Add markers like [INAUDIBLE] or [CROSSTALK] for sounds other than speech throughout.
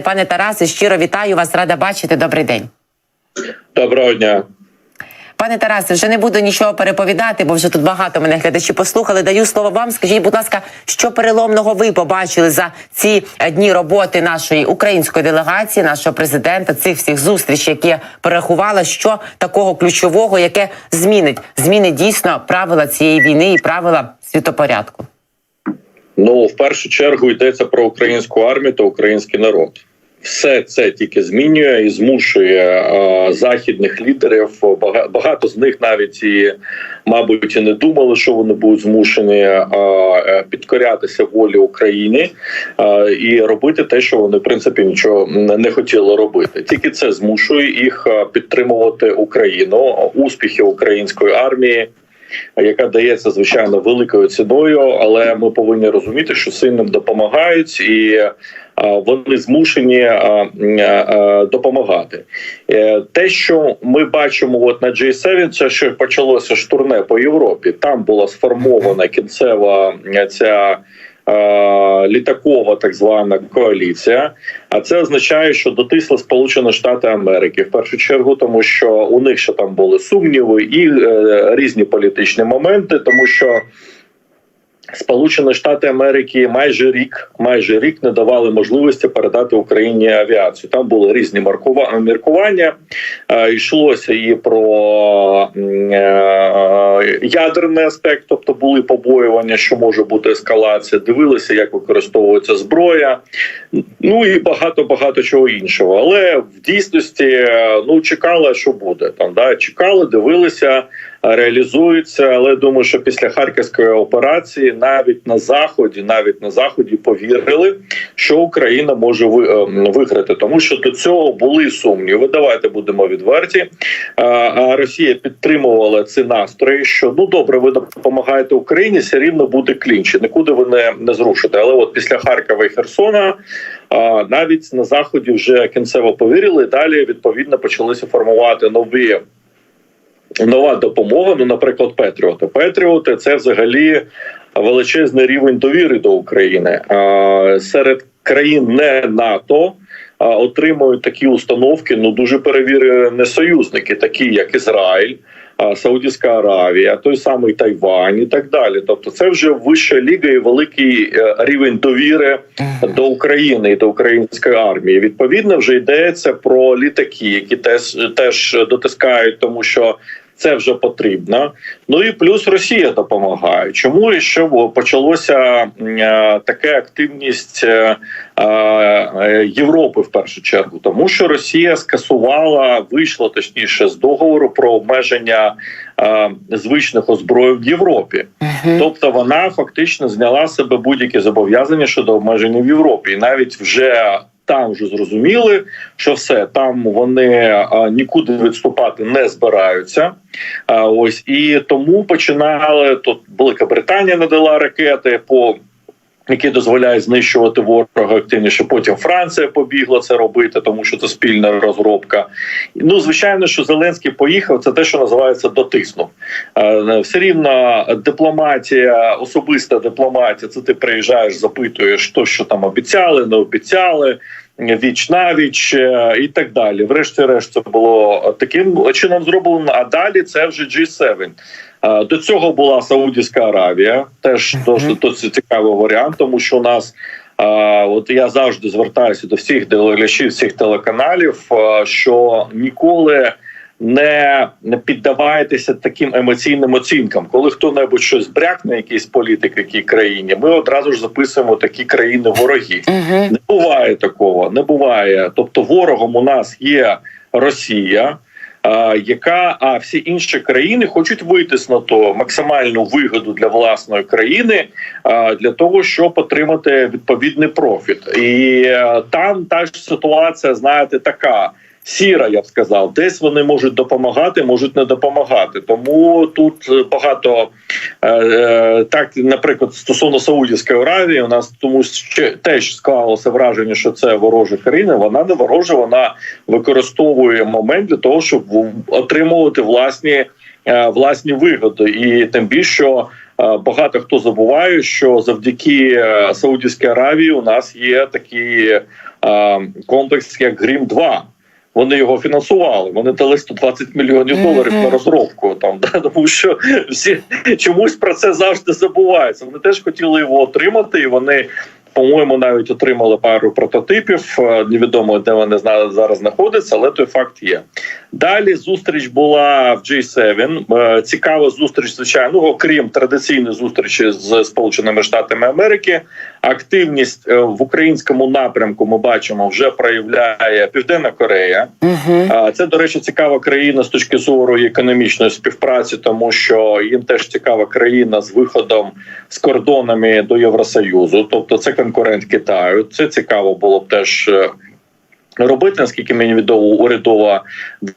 Пане Тарасе, щиро вітаю вас, рада бачити. Добрий день. Доброго дня. Пане Тарасе, вже не буду нічого переповідати, бо вже тут багато мене глядачі послухали. Даю слово вам. Скажіть, будь ласка, що переломного ви побачили за ці е, дні роботи нашої української делегації, нашого президента, цих всіх зустрічей, які я перерахувала, що такого ключового, яке змінить змінить дійсно правила цієї війни і правила світопорядку? Ну в першу чергу йдеться про українську армію та український народ. Все це тільки змінює і змушує е, західних лідерів. Бага- Багато з них навіть і, мабуть, і не думали, що вони будуть змушені е, е, підкорятися волі України і робити те, що вони в принципі нічого не хотіли робити. Тільки це змушує їх підтримувати Україну, успіхи української армії. Яка дається звичайно великою ціною, але ми повинні розуміти, що сильним допомагають і. Вони змушені допомагати. Е, Те, що ми бачимо, от на G7, це що почалося ж турне по Європі. Там була сформована кінцева ця літакова так звана коаліція. А це означає, що дотисли Сполучені Штати Америки в першу чергу, тому що у них ще там були сумніви і е, різні політичні моменти, тому що. Сполучені Штати Америки майже рік, майже рік не давали можливості передати Україні авіацію. Там були різні міркування. Е, йшлося і про е, ядерний аспект, тобто були побоювання, що може бути ескалація. Дивилися, як використовується зброя. Ну і багато багато чого іншого. Але в дійсності е, ну чекали, що буде там. Да? Чекали, дивилися, реалізується. Але думаю, що після харківської операції навіть на заході, навіть на заході повірили, що Україна може е, виграти, тому що до цього були сумніви. Давайте будемо відверті. А- А Росія підтримувала ці настрої, що ну добре, ви допомагаєте Україні, все рівно буде клінч, нікуди ви не, не зрушите. Але от після Харкова і Херсона. А навіть на заході вже кінцево повірили. Далі відповідно почалися формувати нові. Нова допомога, ну, наприклад, Петріоти. Петріоти це взагалі величезний рівень довіри до України. А, серед країн не НАТО отримують такі установки. Ну дуже перевірені союзники, такі як Ізраїль, Саудівська Аравія, той самий Тайвань і так далі. Тобто, це вже вища ліга і великий е, рівень довіри до України і до української армії. Відповідно, вже йдеться про літаки, які теж теж дотискають, тому що. Це вже потрібно. Ну і плюс Росія допомагає. Чому і що почалося е, така активність е, е, Європи в першу чергу, тому що Росія скасувала, вийшла точніше з договору про обмеження звичних озброєнь в Європі. Тобто вона фактично зняла себе будь-які зобов'язання щодо обмеження в Європі, і навіть вже там вже зрозуміли, що все там вони нікуди відступати не збираються. А, ось і тому починали тут. Велика Британія надала ракети по. Які дозволяють знищувати ворога активніше. Потім Франція побігла це робити, тому що це спільна розробка. Ну звичайно, що Зеленський поїхав. Це те, що називається дотиснув. Е, Все рівно дипломатія, особиста дипломатія. Це ти приїжджаєш, запитуєш, то що там обіцяли, не обіцяли. Віч навіч е, і так далі. Врешті-решт, це було таким чином зроблено. А далі це вже G7. Е, До цього була Саудівська Аравія, теж досить, досить цікавий варіант, тому що у нас. е, От я завжди звертаюся до всіх глядачів, всіх телеканалів, е, що ніколи не піддавайтеся таким емоційним оцінкам. Коли хто-небудь щось брякне, якийсь політик в якій країні, ми одразу ж записуємо такі країни вороги. Угу. Не буває такого, не буває. Тобто, ворогом у нас є Росія. Яка а всі інші країни хочуть витиснути максимальну вигоду для власної країни для того, щоб отримати відповідний профіт, і е, там та ж ситуація, знаєте, така сіра, я б сказав. Десь вони можуть допомагати, можуть не допомагати. Тому тут багато е, е, так, наприклад, стосовно Саудівської Аравії, у нас тому ще теж склалося враження, що це ворожа країна. Вона не ворожа, вона використовує момент для того, щоб отримувати власні. е, Власні вигоди, і тим більше що е, багато хто забуває, що завдяки е, Саудівській Аравії у нас є такі комплекс як Грім 2 Вони його фінансували. Вони дали 120 мільйонів доларів на розробку. Там да, [LAUGHS] тому що всі чомусь про це завжди забувається. Вони теж хотіли його отримати, і вони. По-моєму, навіть отримали пару прототипів. Е, Невідомо, де вони зараз знаходяться, але той факт є. Далі зустріч була в G7. Е, Цікава зустріч, звичайно, ну, окрім традиційної зустрічі з Сполученими Штатами Америки. Активність е, в українському напрямку ми бачимо вже проявляє Південна Корея. Угу. Це, до речі, цікава країна з точки зору економічної співпраці, тому що їм теж цікава країна з виходом з кордонами до Євросоюзу, тобто це конкурент Китаю. Це цікаво було б теж. е, Робити, наскільки мені відомо, урядова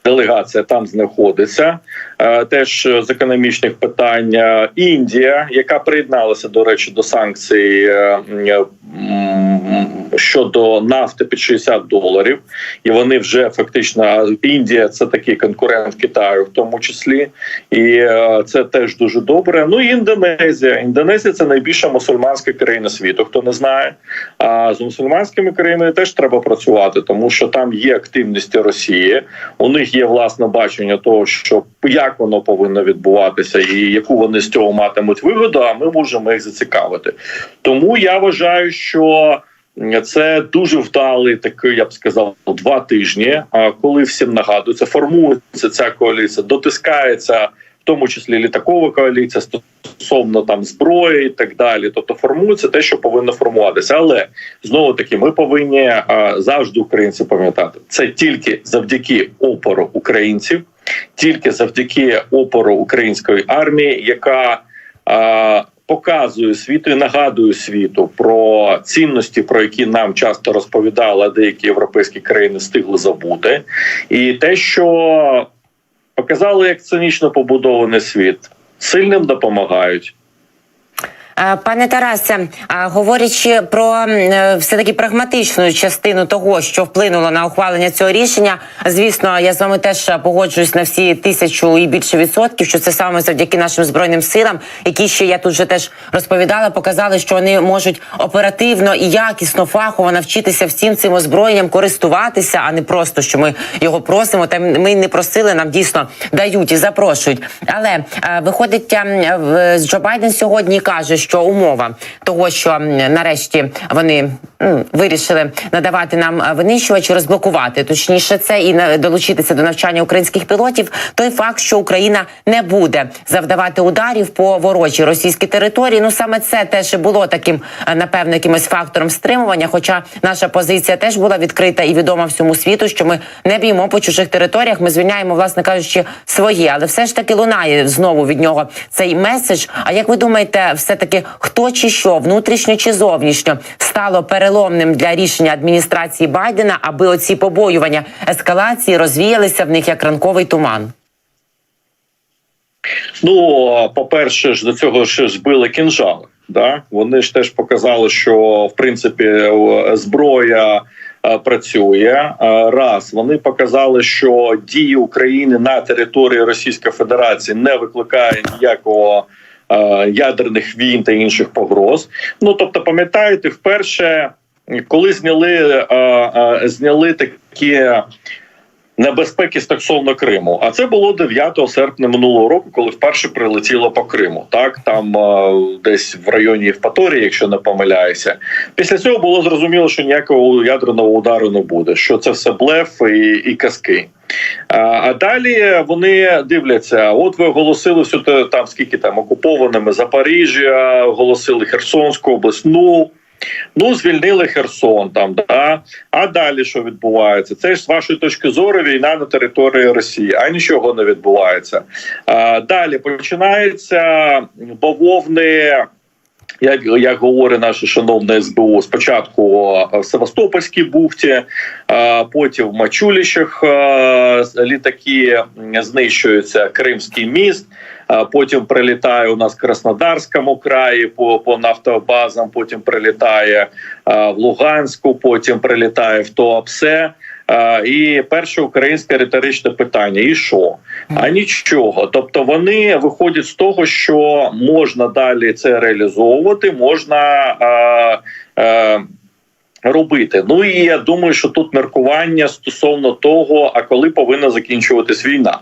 делегація там знаходиться. Е, Теж е, з економічних питань Індія, яка приєдналася до речі до санкцій щодо нафти під 60 доларів, і вони вже фактично Індія це такий конкурент Китаю, в тому числі, і е, це теж дуже добре. Ну і Індонезія. Індонезія це найбільша мусульманська країна світу. Хто не знає, а з мусульманськими країнами теж треба працювати, тому що там є активність Росії. У них є власне бачення того, що як воно повинно відбуватися, і яку вони з цього матимуть вигоду. А ми можемо їх зацікавити. Тому я вважаю, що. Це дуже вдалий такий, я б сказав, два тижні. А коли всім нагадується, формується ця коаліція, дотискається, в тому числі літакова коаліція стосовно там зброї і так далі. Тобто формується те, що повинно формуватися. Але знову таки, ми повинні а, завжди українці пам'ятати, це тільки завдяки опору українців, тільки завдяки опору української армії, яка показує світу і нагадую світу про цінності, про які нам часто розповідали, деякі європейські країни встигли забути, і те, що показали, як цинічно побудований світ, сильним допомагають. Е, Пане Тарасе, говорячи про все таки прагматичну частину того, що вплинуло на ухвалення цього рішення, звісно, я з вами теж погоджуюсь на всі тисячу і більше відсотків, що це саме завдяки нашим збройним силам, які ще я тут вже теж розповідала, показали, що вони можуть оперативно і якісно фахово навчитися всім цим озброєнням користуватися, а не просто що ми його просимо. Та ми не просили, нам дійсно дають і запрошують. Але е, виходить е, Джо Байден сьогодні каже, що умова того, що нарешті вони вирішили надавати нам е, винищувачі, розблокувати точніше це і долучитися до навчання українських пілотів. Той факт, що Україна не буде завдавати ударів по ворожій російській території. Ну саме це теж було таким е, напевно якимось фактором стримування. Хоча наша позиція теж була відкрита і відома всьому світу, що ми не б'ємо по чужих територіях. Ми звільняємо, власне кажучи, свої, але все ж таки лунає знову від нього цей меседж. А як ви думаєте, все таки хто чи що внутрішньо чи зовнішньо стало переломним для рішення адміністрації Байдена, аби оці побоювання ескалації розвіялися в них як ранковий туман? Ну, по-перше, ж до цього ж били кінжали. Да? Вони ж теж показали, що в принципі зброя е, працює. Е, Раз вони показали, що дії України на території Російської Федерації не викликає ніякого ядерних війн та інших погроз. Ну тобто, пам'ятаєте, вперше, коли зняли, е, е, зняли такі небезпеки стосовно Криму. А це було 9 серпня минулого року, коли вперше прилетіло по Криму. Так там е, десь в районі Євпаторії, якщо не помиляюся. Після цього було зрозуміло, що ніякого ядерного удару не буде. Що це все блеф і, і казки. А, далі вони дивляться: от ви оголосили те- там скільки там окупованими Запоріжжя, оголосили Херсонську область. Ну звільнили Херсон там, да. А далі що відбувається? Це ж з вашої точки зору війна на території Росії, а нічого не відбувається. А, далі починається бавовни. Як, як говорить наше шановне СБУ, спочатку в Севастопольській бухті, а потім в Мачуліщах е, літаки знищуються Кримський міст. Потім прилітає у нас в Краснодарському краї по, по нафтобазам. Потім прилітає в Луганську, потім прилітає в Туапсе. І перше українське риторичне питання: і що? А нічого. Тобто вони виходять з того, що можна далі це реалізовувати, можна. Робити. Ну і я думаю, що тут міркування стосовно того, а коли повинна закінчуватись війна.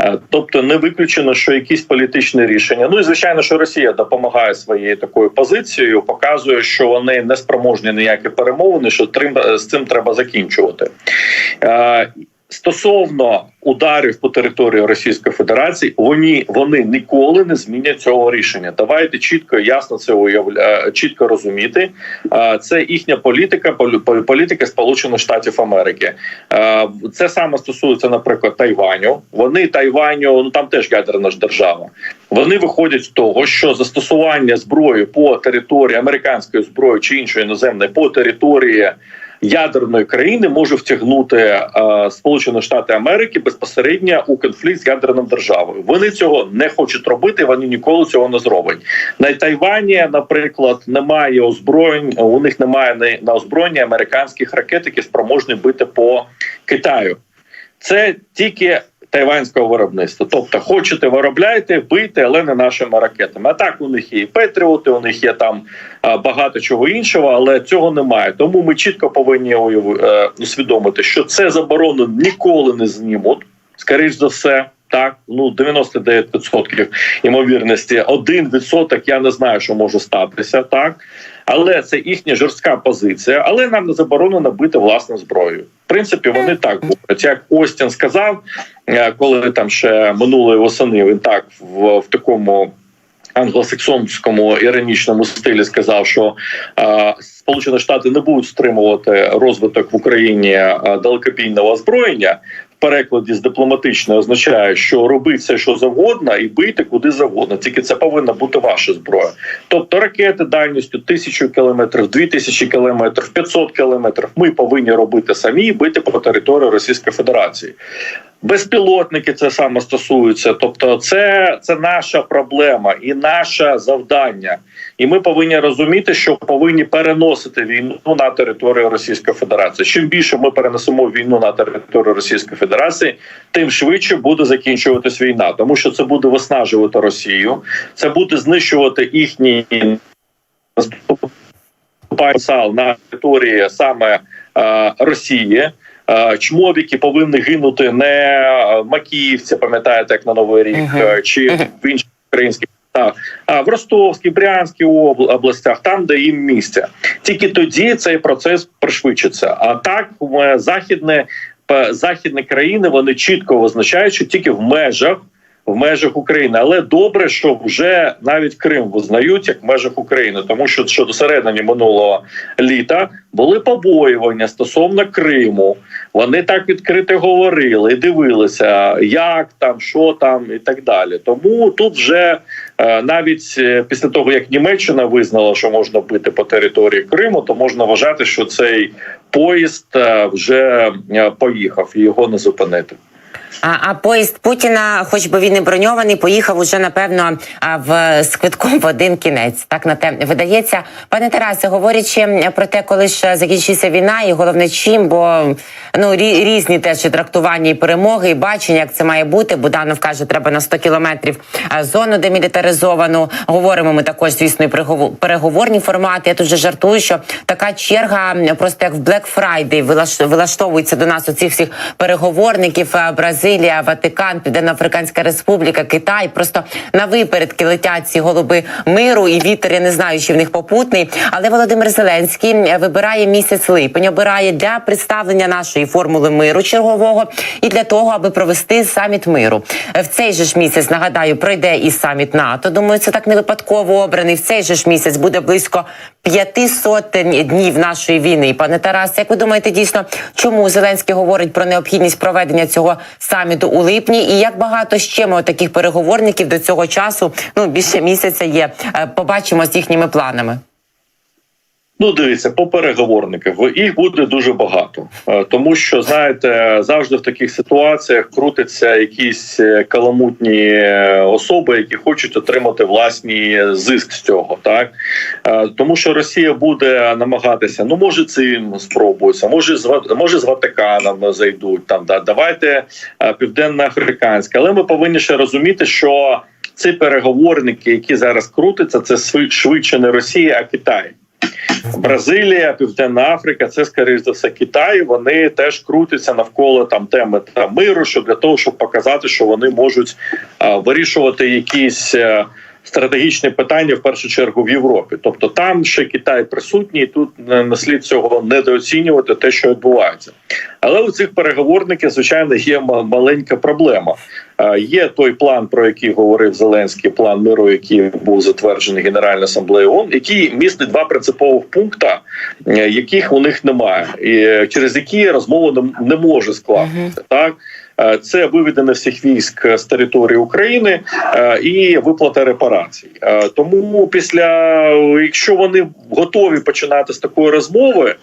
Е, Тобто не виключено, що якісь політичні рішення. Ну і звичайно, що Росія допомагає своєю такою позицією, показує, що вони не спроможні ніякі перемовини, що трим- з цим треба закінчувати. Стосовно ударів по території Російської Федерації, вони вони ніколи не змінять цього рішення. Давайте чітко ясно це уявля... чітко розуміти. Це їхня політика, полі- полі- політика Сполучених Штатів Америки. Це саме стосується, наприклад, Тайваню. Вони Тайваню, ну там теж ядерна ж держава. Вони виходять з того, що застосування зброї по території американської зброї чи іншої іноземної по території ядерної країни може втягнути е, Сполучені Штати Америки безпосередньо у конфлікт з ядерною державою. Вони цього не хочуть робити. Вони ніколи цього не зроблять. На Тайвані, наприклад, немає озброєнь. У них немає на, озброєнні американських ракет, які спроможні бити по Китаю. Це тільки тайванського виробництва. Тобто, хочете виробляйте, бийте, але не нашими ракетами. А так у них є і Петріоти, у них є там багато чого іншого, але цього немає. Тому ми чітко повинні е, усвідомити, що це заборону ніколи не знімуть. Скоріш за все. Так, ну 99% ймовірності, 1% я не знаю, що може статися, так але це їхня жорстка позиція. Але нам не заборонено бити власну зброю. В принципі, вони так говорять. Як Остін сказав, е, коли там ще минулої восени він так в, в такому. Англосаксонському іронічному стилі сказав, що е, Сполучені Штати не будуть стримувати розвиток в Україні е, далекобійного озброєння. Перекладі з дипломатичної означає, що роби все, що завгодно, і бити куди завгодно. Тільки це повинна бути ваша зброя. Тобто ракети дальністю тисячу кілометрів, дві тисячі кілометрів, 500 кілометрів. Ми повинні робити самі і бити по території Російської Федерації. Безпілотники це саме стосується, тобто, це, це наша проблема і наше завдання. І ми повинні розуміти, що повинні переносити війну на територію Російської Федерації. Чим більше ми перенесемо війну на територію Російської Федерації, тим швидше буде закінчуватись війна, тому що це буде виснажувати Росію, це буде знищувати їхній потенціал на території саме е, Росії. Е, Чмобіки повинні гинути не е, Макіївці, пам'ятаєте, як на Новий рік, uh -huh. чи в інших українських містах, а в Ростовській, Брянській областях, там, де їм місця. Тільки тоді цей процес пришвидшиться. А так е, західне західні країни вони чітко визначають, що тільки в межах. В межах України, але добре, що вже навіть Крим визнають як в межах України, тому що щодо середини минулого літа були побоювання стосовно Криму. Вони так відкрито говорили, дивилися, як там, що там, і так далі. Тому тут вже е, навіть е, після того, як Німеччина визнала, що можна бити по території Криму, то можна вважати, що цей поїзд е, вже поїхав і його не зупинити. А, а поїзд Путіна, хоч би він і броньований, поїхав уже напевно в з квитком в один кінець. Так на те видається, пане Тарасе, говорячи про те, коли ж закінчиться війна, і головне чим, бо ну рі- різні теж трактування і перемоги, і бачення, як це має бути. Буданов каже, треба на 100 кілометрів зону демілітаризовану. Говоримо ми також, звісно, і переговорні формати. Я тут вже жартую, що така черга просто як в Black Friday вилаш- вилаштовується до нас оцих всіх переговорників. а, Бразилія, Ватикан, Південно-Африканська Республіка, Китай. Просто на випередки летять ці голуби миру і вітер. Я не знаю, чи в них попутний. Але Володимир Зеленський е, вибирає місяць липень, обирає для представлення нашої формули миру чергового і для того, аби провести саміт миру. В цей же ж місяць нагадаю, пройде і саміт НАТО. Думаю, це так не випадково обраний. В цей же ж місяць буде близько п'яти сотень днів нашої війни. Пане Тарас, як ви думаєте, дійсно, чому Зеленський говорить про необхідність проведення цього саміту у липні? І як багато ще ми таких переговорників до цього часу, ну більше місяця є. Е, Побачимо з їхніми планами. Ну, дивіться, по переговорниках їх буде дуже багато, Е, тому що знаєте, завжди в таких ситуаціях крутяться якісь е, каламутні е, особи, які хочуть отримати власні зиск з цього, так тому що Росія буде намагатися. Ну може цим спробуються, може з може з Ватиканом зайдуть там. Да давайте південно-африканське, але ми повинні ще розуміти, що ці переговорники, які зараз крутяться, це швидше не Росія, а Китай. Бразилія, Південна Африка, це скоріш за все Китай. Вони теж крутяться навколо там теми та миру, що для того, щоб показати, що вони можуть вирішувати якісь. Е, Стратегічні питання в першу чергу в Європі, тобто там ще Китай присутній, і тут не слід цього недооцінювати те, що відбувається. Але у цих переговорників, звичайно, є ма- маленька проблема. Є той план, про який говорив Зеленський, план миру, який був затверджений Генеральною асамблеєю ООН, який містить два принципових пункта, е, яких у них немає, і е, через які розмова не, може скластися. Так це виведення всіх військ з території України е, і виплата репарацій. Е, Тому, після якщо вони готові починати з такої розмови.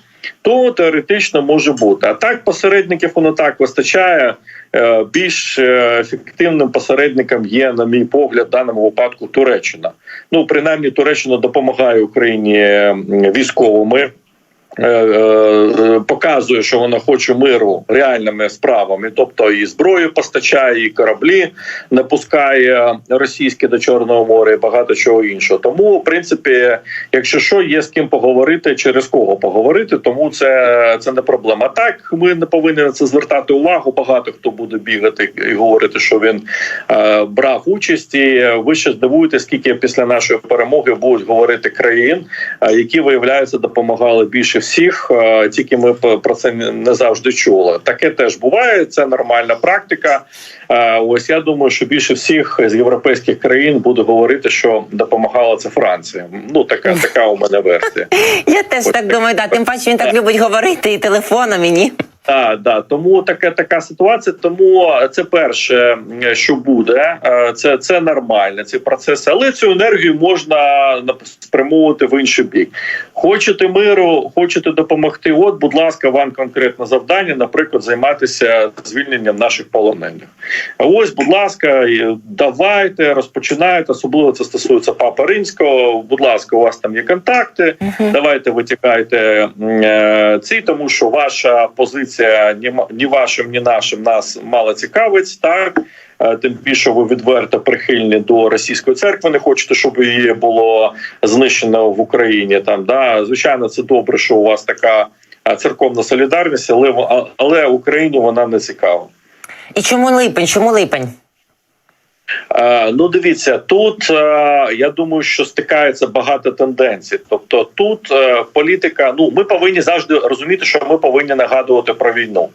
То теоретично може бути. А так посередників воно так вистачає. Е, Більш е, ефективним посередником є, на мій погляд, в даному випадку Туреччина. Ну принаймні, Туреччина допомагає Україні військовими. Е, е, Показує, що вона хоче миру реальними справами, тобто і зброю постачає, і кораблі не пускає російські до Чорного моря, і багато чого іншого. Тому, в принципі, якщо що, є з ким поговорити, через кого поговорити, тому це, це не проблема. Так ми не повинні на це звертати увагу. Багато хто буде бігати і говорити, що він е, брав участь. І ви ще здивуєте, скільки після нашої перемоги будуть говорити країн, е, які виявляється допомагали більше всіх. е, Тільки ми про це не завжди чули. Таке теж буває. Це нормальна практика. Е, Ось я думаю, що більше всіх з європейських країн буде говорити, що допомагала це Франція. Ну така така у мене версія. [LAUGHS] Я теж так думаю, да. Тим паче він так любить говорити і телефоном, і ні. Так, да. Тому така така ситуація. Тому це перше, що буде, Е, це, це нормально, ці процеси. Але цю енергію можна спрямовувати в інший бік. Хочете миру, хочете допомогти. От, будь ласка, вам конкретне завдання, наприклад, займатися звільненням наших полонених. А Ось, будь ласка, давайте розпочинайте. Особливо це стосується папи римського. Будь ласка, у вас там є контакти. Давайте витікайте е, ці, тому що ваша позиція ні, ні вашим, ні нашим нас мало цікавить. Так тим більше ви відверто прихильні до російської церкви. Не хочете, щоб її було знищено в Україні. Там да звичайно, це добре, що у вас така е, церковна солідарність, але але Україні вона не цікава. І чому липень? Чому липень? Е, Ну, дивіться, тут е, я думаю, що стикається багато тенденцій. Тобто, тут е, політика. Ну, ми повинні завжди розуміти, що ми повинні нагадувати про війну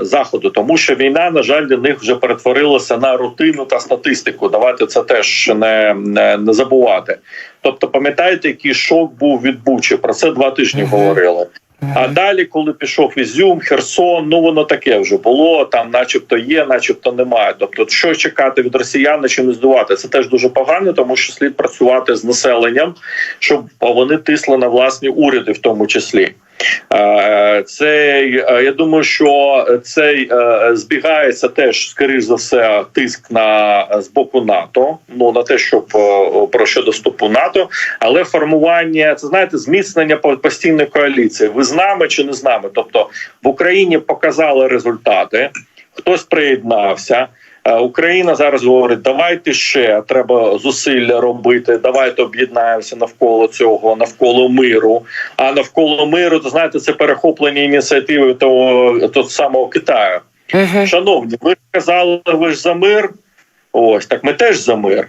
заходу, тому що війна, на жаль, для них вже перетворилася на рутину та статистику. Давайте це теж не, не, не забувати. Тобто, пам'ятаєте, який шок був від Бучі? Про це два тижні Мгм. говорили. А далі, коли пішов Ізюм, Херсон, ну воно таке вже було. Там, начебто, є, начебто немає. Тобто, що чекати від росіян, чи не здувати, це теж дуже погано, тому що слід працювати з населенням, щоб вони тисли на власні уряди, в тому числі. Е, Це е, я думаю, що цей е, збігається теж скоріш за все тиск на з боку НАТО. Ну на те, щоб про щодо вступу НАТО, але формування це знаєте зміцнення по- постійної коаліції. Ви з нами чи не з нами? Тобто в Україні показали результати, хтось приєднався. Е, Україна зараз говорить: давайте ще треба зусилля робити. Давайте об'єднаємося навколо цього, навколо миру. А навколо миру, то знаєте, це перехоплення ініціативи того, того самого Китаю. Шановні, ви ж казали, ви ж за мир. Ось так ми теж за мир.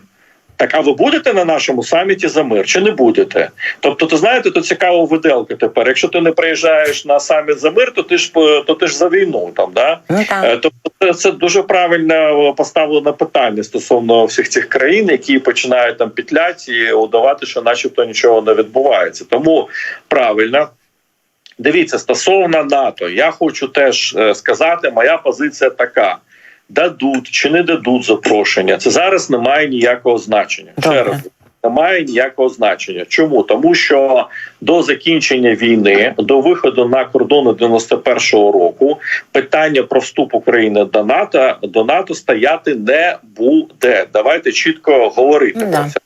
Так, а ви будете на нашому саміті за мир чи не будете? Тобто, то знаєте, то цікава виделка тепер. Якщо ти не приїжджаєш на саміт за мир, то ти ж то ти ж за війну там, да? Ну так. Е, Тобто це, дуже правильно поставлене питання стосовно всіх цих країн, які починають там петлять і удавати, що начебто нічого не відбувається. Тому правильно. Дивіться, стосовно НАТО, я хочу теж е, сказати, моя позиція така: дадуть чи не дадуть запрошення. Це зараз не має ніякого значення. Ще раз. Немає ніякого значення. Чому? Тому що до закінчення війни, до виходу на кордони 91-го року, питання про вступ України до НАТО до НАТО стояти не буде. Давайте чітко говорити про це.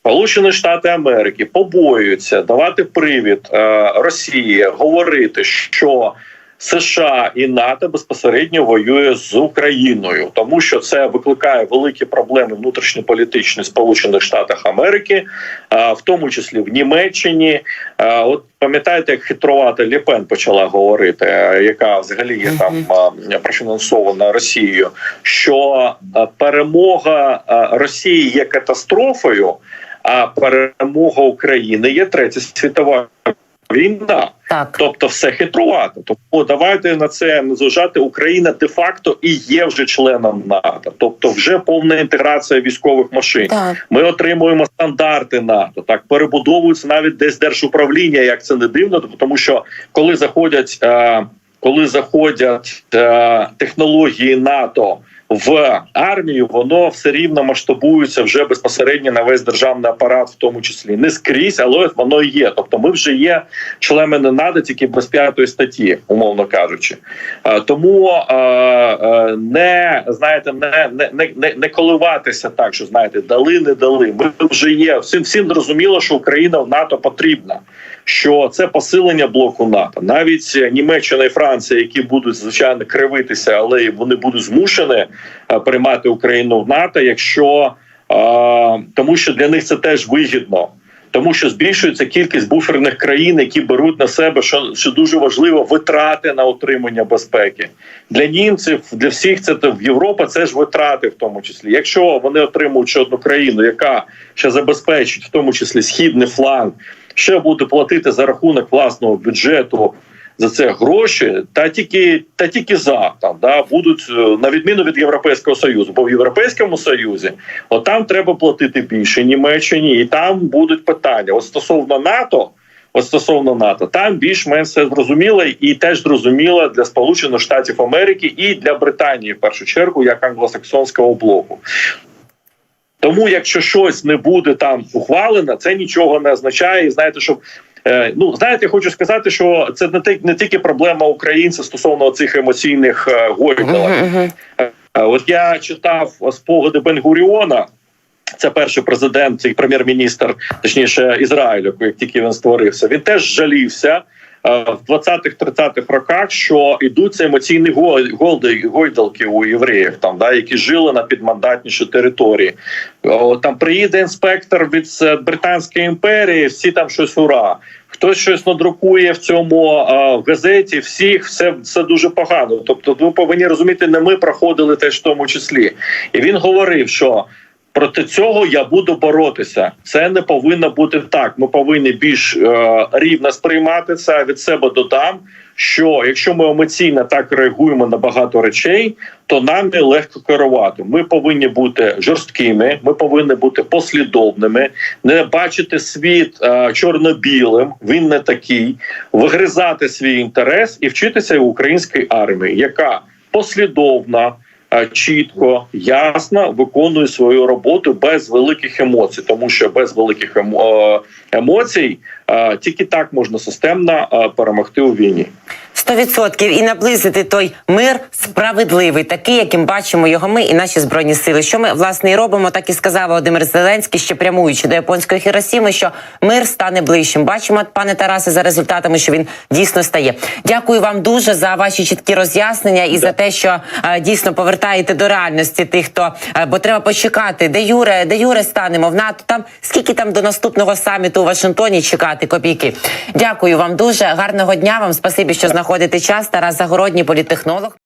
Сполучені Штати Америки побоюються давати привід е, Росії говорити, що США і НАТО безпосередньо воює з Україною, тому що це викликає великі проблеми внутрішньополітичні в Сполучених Штатах Америки, в тому числі в Німеччині. От пам'ятаєте, як хитрувата Ліпен почала говорити, яка взагалі є там профінансована Росією, що перемога Росії є катастрофою, а перемога України є третя світова війна. Так. Тобто все хитрувати. Тому давайте на це не зважати. Україна де-факто і є вже членом НАТО, тобто вже повна інтеграція військових машин. Так. Ми отримуємо стандарти НАТО. Так перебудовуються навіть десь держуправління, як це не дивно, тому що коли заходять, е, коли заходять е, технології НАТО. В армію воно все рівно масштабується вже безпосередньо на весь державний апарат, в тому числі не скрізь, але воно є. Тобто, ми вже є членами НАТО тільки без п'ятої статті, умовно кажучи. Тому не знаєте, не, не, не, не коливатися так, що знаєте, дали, не дали. Ми вже є. Всім всім зрозуміло, що Україна в НАТО потрібна. Що це посилення блоку НАТО, навіть Німеччина і Франція, які будуть звичайно кривитися, але вони будуть змушені е, приймати Україну в НАТО, якщо е, тому, що для них це теж вигідно тому що збільшується кількість буферних країн, які беруть на себе, що, що дуже важливо, витрати на утримання безпеки для німців, для всіх це в Європа. Це ж витрати, в тому числі. Якщо вони отримують одну країну, яка ще забезпечить, в тому числі східний фланг, ще буде платити за рахунок власного бюджету. За це гроші, та тільки та тільки за там да будуть е, на відміну від європейського союзу, бо в європейському союзі от там треба платити більше Німеччині, і там будуть питання. От стосовно НАТО, от стосовно НАТО, там більш-менш все зрозуміло і теж зрозуміло для Сполучених Штатів Америки і для Британії в першу чергу, як англосаксонського блоку. Тому, якщо щось не буде там ухвалено, це нічого не означає. І знаєте, щоб е, ну знаєте, хочу сказати, що це не не тільки проблема українців стосовно цих емоційних е, гойдалок. Е, От я читав спогади Бен-Гуріона. Це перший президент і прем'єр-міністр, точніше Ізраїлю, як тільки він створився. Він теж жалівся в 20-30-х роках, що йдуться емоційні голди- гойдалки у євреїв, там да які жили на підмандатнішій території. Там приїде інспектор від е, Британської імперії, всі там щось ура. Хтось щось надрукує в цьому е, в газеті. Всіх все, все дуже погано. Тобто, ви повинні розуміти, не ми проходили теж в тому числі. І він говорив, що проти цього я буду боротися. Це не повинно бути так. Ми повинні більш е, рівно сприймати це від себе додам. Що якщо ми емоційно так реагуємо на багато речей, то нам не легко керувати. Ми повинні бути жорсткими, ми повинні бути послідовними, не бачити світ е, чорно-білим. Він не такий, вигризати свій інтерес і вчитися у українській армії, яка послідовна. Е, Чітко, ясно виконує свою роботу без великих емоцій, тому що без великих е, емоцій е, тільки так можна системно перемогти у війні. Сто відсотків і наблизити той мир справедливий, такий, яким бачимо його ми і наші збройні сили. Що ми власне і робимо, так і сказав Володимир Зеленський, ще прямуючи до японської Хіросіми, що мир стане ближчим. Бачимо, пане Тарасе, за результатами, що він дійсно стає. Дякую вам дуже за ваші чіткі роз'яснення і за те, що е, дійсно повертаєте до реальності тих, хто е, бо треба почекати, де Юре, де Юре станемо в НАТО. Там скільки там до наступного саміту у Вашингтоні чекати копійки. Дякую вам дуже. Гарного дня вам. Спасибі, що знаходите час. Тарас Загородній, політтехнолог.